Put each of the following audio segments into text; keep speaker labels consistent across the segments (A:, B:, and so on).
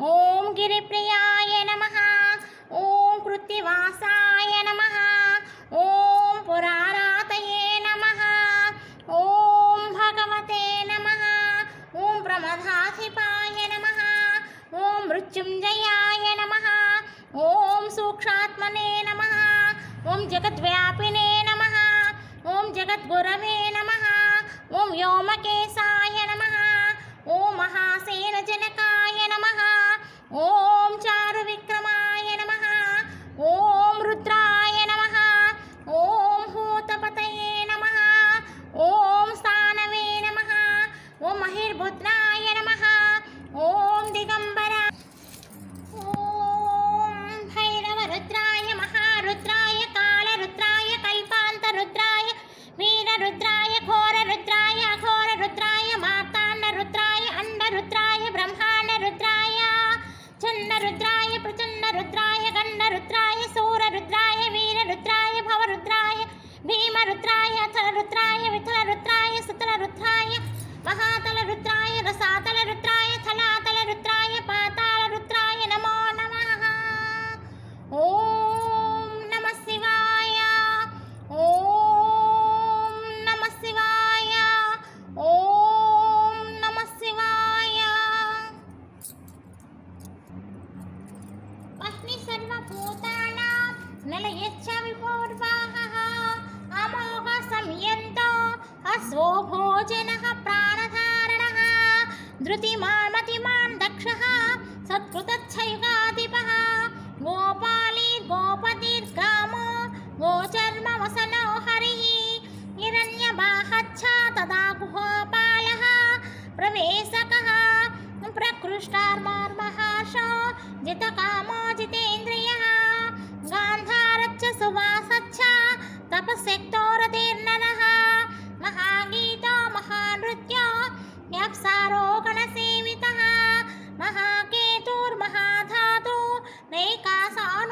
A: ओम गिरिप्रियाय नमः। ओम कृत्तिवासाय नमः। ओम पुरारातये नमः। ओम भगवते नमः। ओम प्रमदाधिपाय नमः। ओम मृत्युंजयाय नमः। ओम सूक्ष्मात्मने नमः। ओम जगद्व्यापिने नमः। ओम जगद्गुरवे नमः విఠల రుద్రాయ తల రుద్రాయ విఠల రుద్రాయ సుతల రుద్రాయ మహాతల రుద్రాయ రసాతల రుద్రాయ తలాత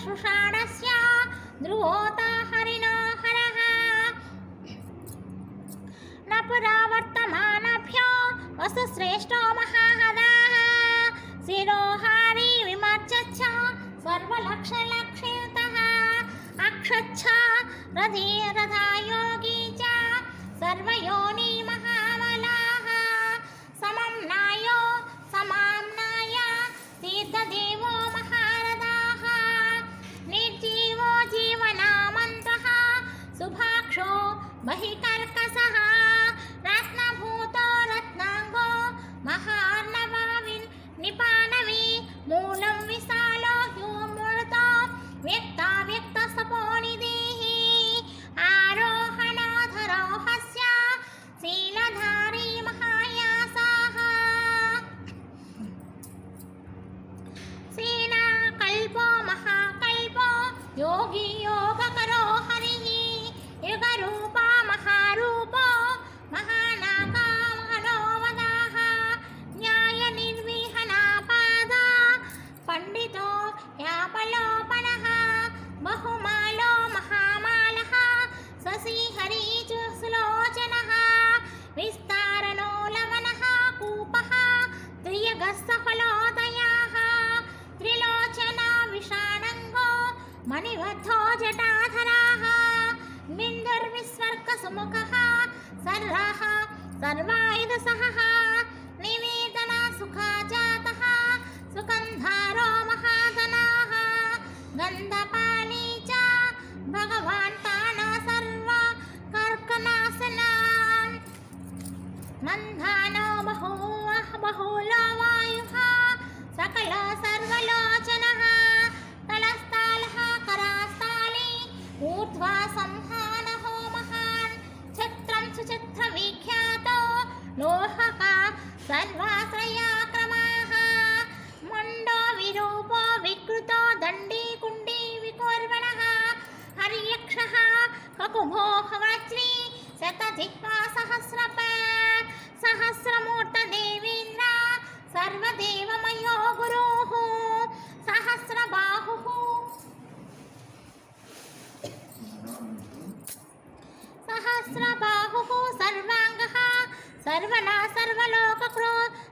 A: शुषाणस्य ध्रुवोता हरिणो हरः। न पुरावर्तमानभ्यो वसुश्रेष्ठो महाहदाः। शिरोहारी विमर्जच्छ सर्वलक्षलक्षयुतः। अक्षच्छ रधे रथा योगी సర్వాయుధ సహ నివేదన సుఖా జాత సుగంధారో మహాధనా గంధపాణీ చ భగవాన్ పాణ సర్వ కర్కనాశనా మంధానో బహు బహులో వాయు సకల సర్వలోచన తలస్థాల కరాస్థాళీ ఊర్ధ్వా సంహ సర్వాశ్రయాక్రమాः. మొండో విరూపో వికృతో దండీ కుండీ వికోర్వణः. హర్యక్షः కకుభో శతజిహ్వా సహస్రప. సహస్రమూర్త సర్వదేవమయో సహస్రబా सर्वना सर्वलोककृ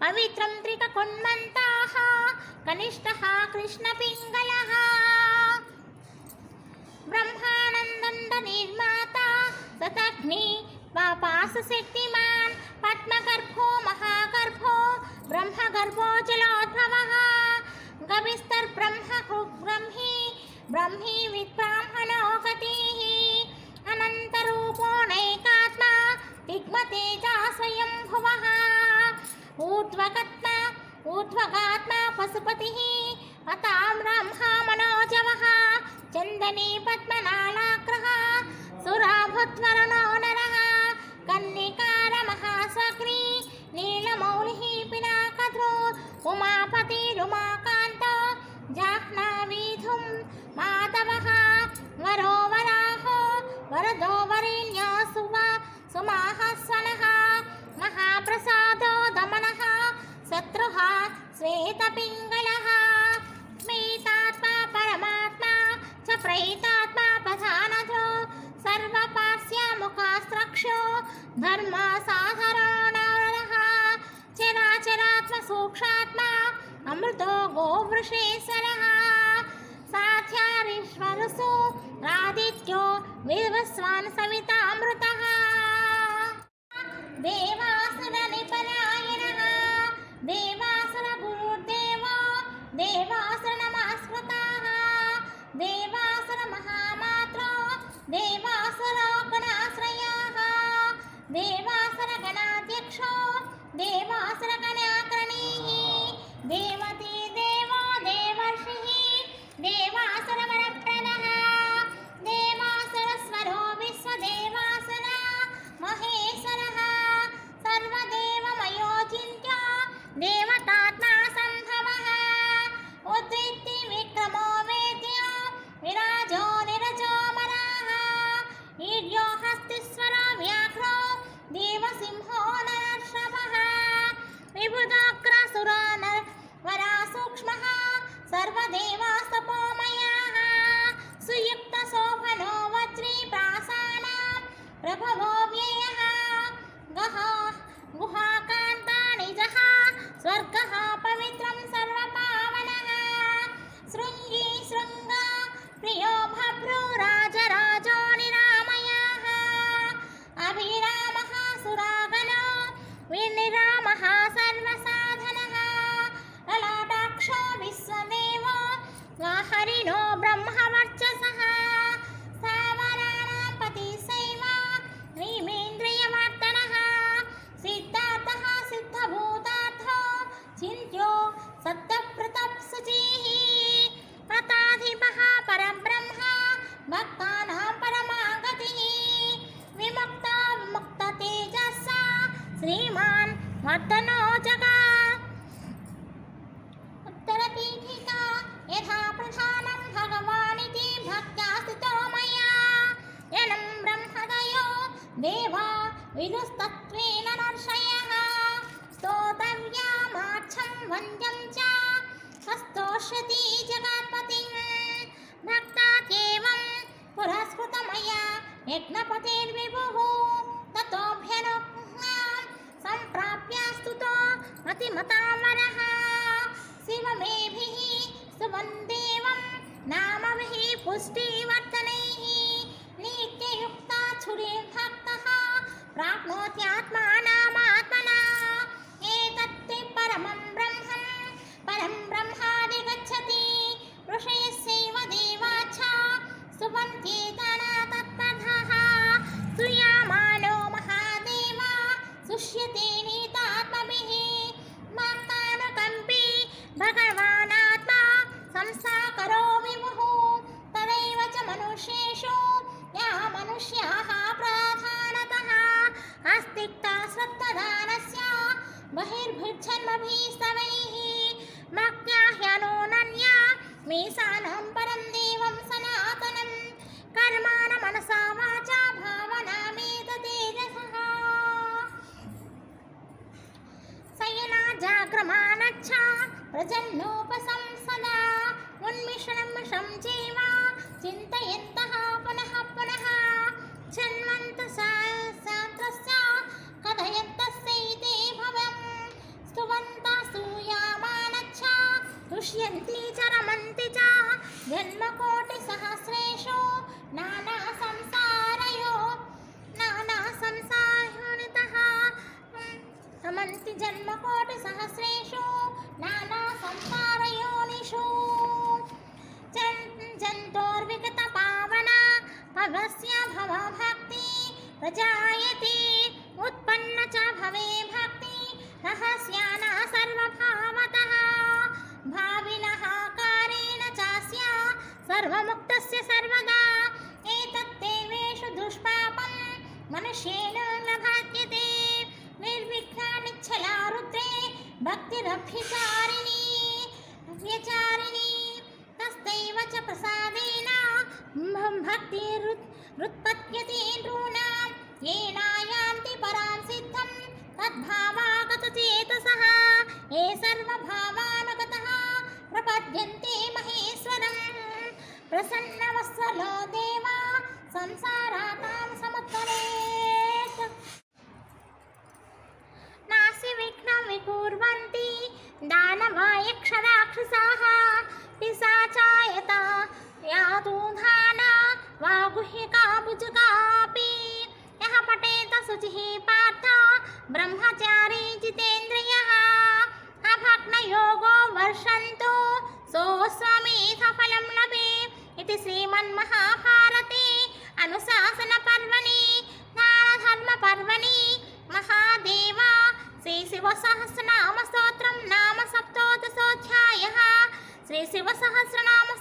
A: पवित्रं त्रिककुण्मन्ताः कनिष्ठः कृष्णपिङ्गलः। ब्रह्मानन्दण्ड निर्माता, सतग्नि, पापासशक्तिमान्, पद्मगर्भो, महागर्भो, ब्रह्मगर्भो, जलोद्भवः। गविस्तर्ब्रह्म ब्रह्मी ब्रह्मी विद्ब्राह्मणो गतिः। अनन्तरूपोणैकात्मा दिग्मतेजा स्वयंभुवः। ऊर्ध्वगत्मा ऊर्ध्वगात्मा पशुपतिः। पतां ब्रह्मा मनोजवः। चन्दने पद्मनालाग्रः सुराभुत्वरुणो नरः च प्रैतात्मा प्रधानधो सर्वपास्यमुखास्त्रक्षो धर्मसाधरणः चराचरात्मसूक्ष्मात्मा अमृतो गोवृषेश्वरः। साध्यारीश्वरसु रादित्यो विवस्वान् सवितामृतः। देवासुरनिपरायणः हरिणो ब्रह्मवर्चसः। स्थावराणां पतिसैव ह्रीमेन्द्रियवर्तनः। सिद्धार्थः सिद्धभूतार्थो, चिन्त्यो सत्यप्रतप्सुचिः। पताधिपः परब्रह्म, भक्तानां परमागतिः। विमुक्ता विमुक्ततेजसा, श्रीमान् वर्धनो जगात् దేవా విదుస్తత్వేన నర్షయ స్తోతవ్యామాక్షం వంద్యం చ స్వస్తోషతి జగత్పతి భక్తాత్యేవం పురస్కృతమయ యజ్ఞపతిర్విభుః मीसानं परं जन्मकोटिसहस्रेषु नानासंसारयो जन्तोर्विगतपावना भवस्य भवभक्ति प्रजायते उत्पन्न च भवे भक्ति रहस्याना सर्वभावतः। भाविनः सर्वमुक्तस्य सर्वदा। एतत्तेवेषु दुष्पापं मनुष्येण न भाद्यते निर्विघ्नानिच्छला रुद्रे भक्तिरभ्यचारिणी व्यचारिणी तस्तैव च प्रसादेन भक्तिरुत्पद्यते नॄणां येनायान्ति परां सिद्धं तद्भावागतचेतसः ये सर्वभावानुगतः प्रपद्यन्ते महेश्वरम्। ప్రసన్నవత్సలో దేవా సంసారాతాం సముత్తరేత్ నాసి విఘ్నం వికూర్వంతి దానవాయక్షరాక్షసాః పిశాచాయత యాదూధాన వాగుహికా భుజుకాపి. యః పఠేత శుచిः పార్థ బ్రహ్మచారీ జితేంద్రియः. అభగ్నయోగో వర్షంతో సోస్వమేధ ఫలం లభ इति श्रीमन्महाभारते अनुशासनपर्वणि दानधर्मपर्वणि महादेव श्रीशिवसहस्रनामस्तोत्रं नाम सप्तोदशोऽध्यायः श्रीशिवसहस्रनामस्तोत्रं